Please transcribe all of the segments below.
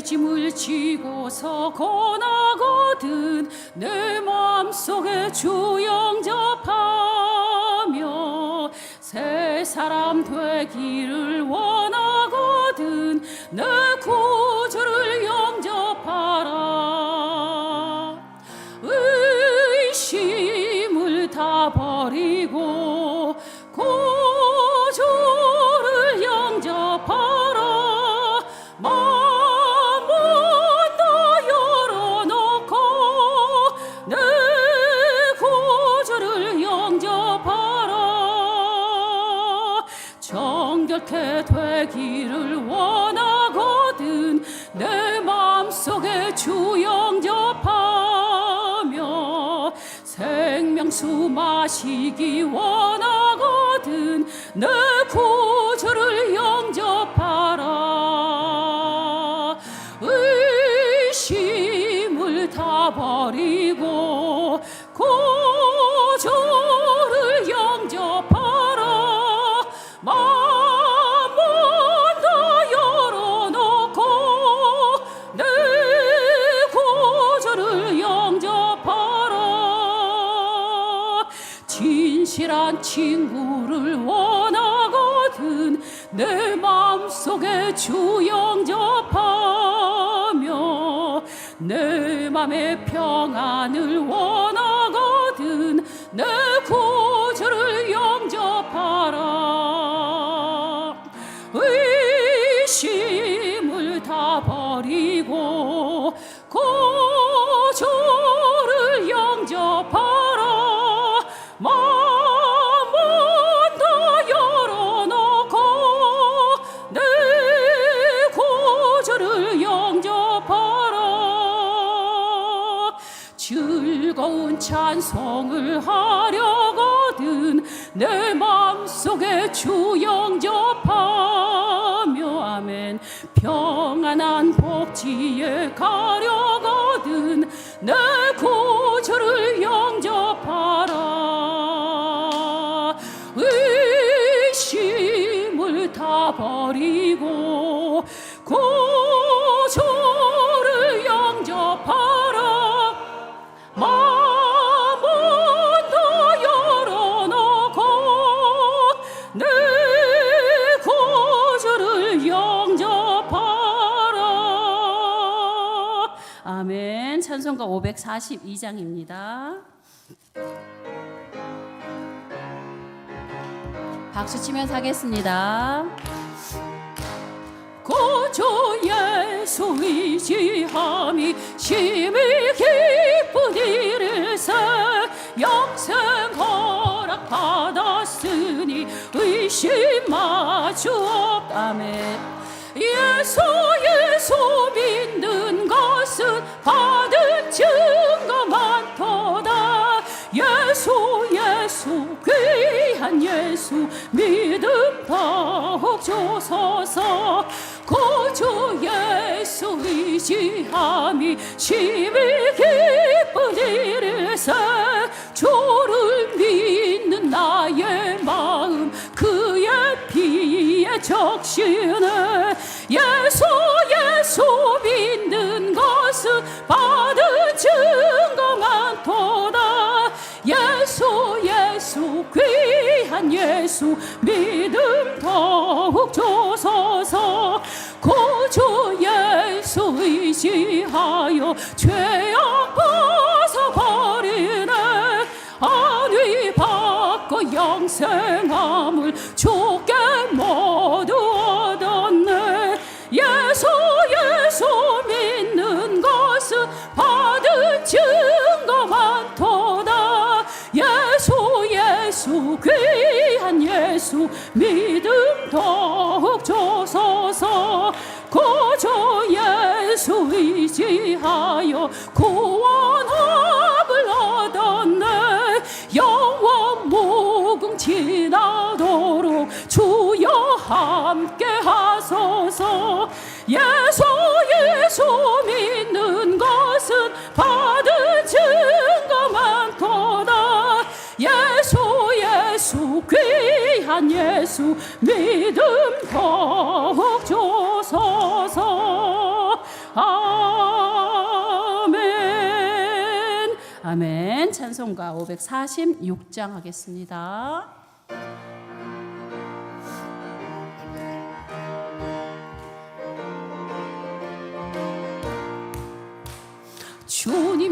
내 짐을 지고서 권하거든 내 마음속에 주 영접하며 새 사람 되기를 원하거든 내 구주 생명수 마시기 원하거든. 내 구주를 영접하 내 마음속에 주 영접하며 내 맘의 평안을 원하거든. 내 구 즐거운 찬송을 하려거든. 내 마음속에 주 영접하며 아멘. 평안한 복지에 가려거든. 내 구주를 영접하라. 의심을 다 버리고 찬송가 542장입니다. 박수 치면서 하겠습니다. 구주 예수 의지함이 심히 기쁜 일일세 영생 허락 받았으니 의심마주 없다매 예수 예수 믿는 것은 받 예수 예수 귀한 예수 믿음 더욱 주소서. 구주 예수 의지함이 심히 기쁜 일일세. 주를 믿는 나의 마음 그의 피에 적시네 예수 예수 예수 믿음 더 귀한 예수 믿음 더욱 주소서. 아멘. 아멘. 찬송가 546장 하겠습니다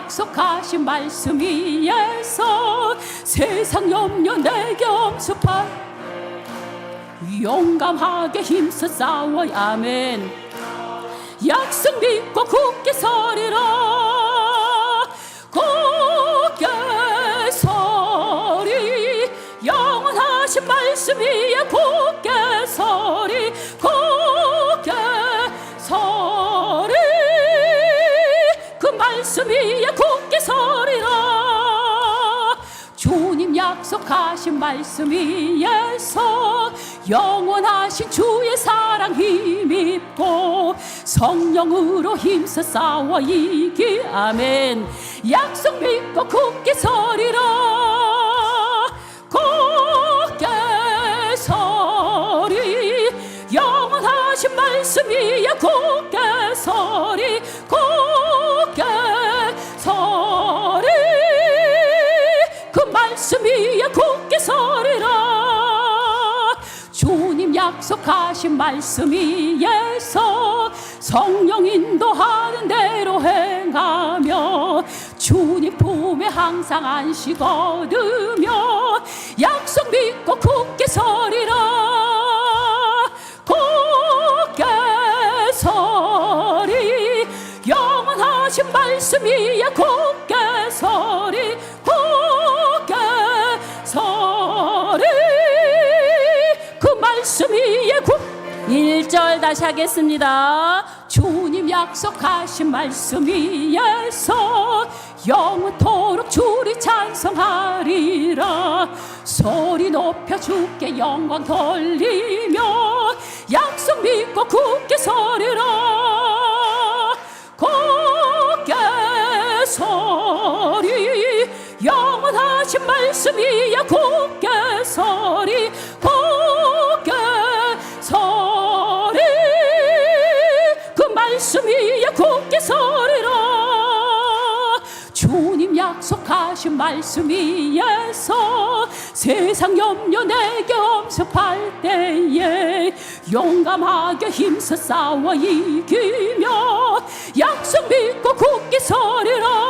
약속하신 말씀 위에서 세상 염려 내게 엄습할 용감하게 힘써 싸워야 아멘 약속 믿고 굳게 서리라 약속하신 말씀 위에서 영원하신 주의 사랑 힘입고 성령으로 힘써 싸워 이기 아멘. 약속 믿고 굳게 서리라 약속하신 말씀 위에서 성령 인도하는 대로 행하며 주님 품에 항상 안식 얻으며 약속 믿고 굳게 서리라. 굳게 서리. 영원하신 말씀 위에 굳게 서리 절 다시 하겠습니다. 주님 약속하신 말씀 위에서 영원토록 주리 찬송하리라. 소리 높여 주께 영광 돌리며 약속 믿고 굳게 서리라. 굳게 서리 영원하신 말씀 위에 굳게 서리 주님 약속하신 말씀 위에서 세상 염려 내게 엄습할 때에 용감하게 힘써 싸워 이기며 약속 믿고 굳게 서리라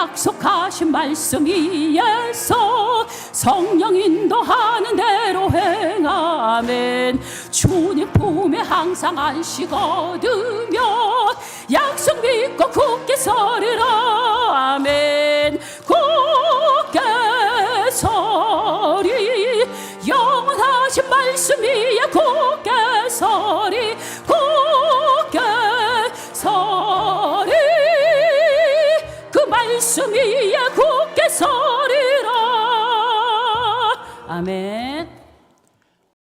약속하신 말씀 위에서 성령 인도하는 대로 행하면 주님 품에 항상 안식 얻으며 약속 믿고 굳게 서리라. 아멘. 굳게 서리. 영원하신 말씀 위에 굳게 서리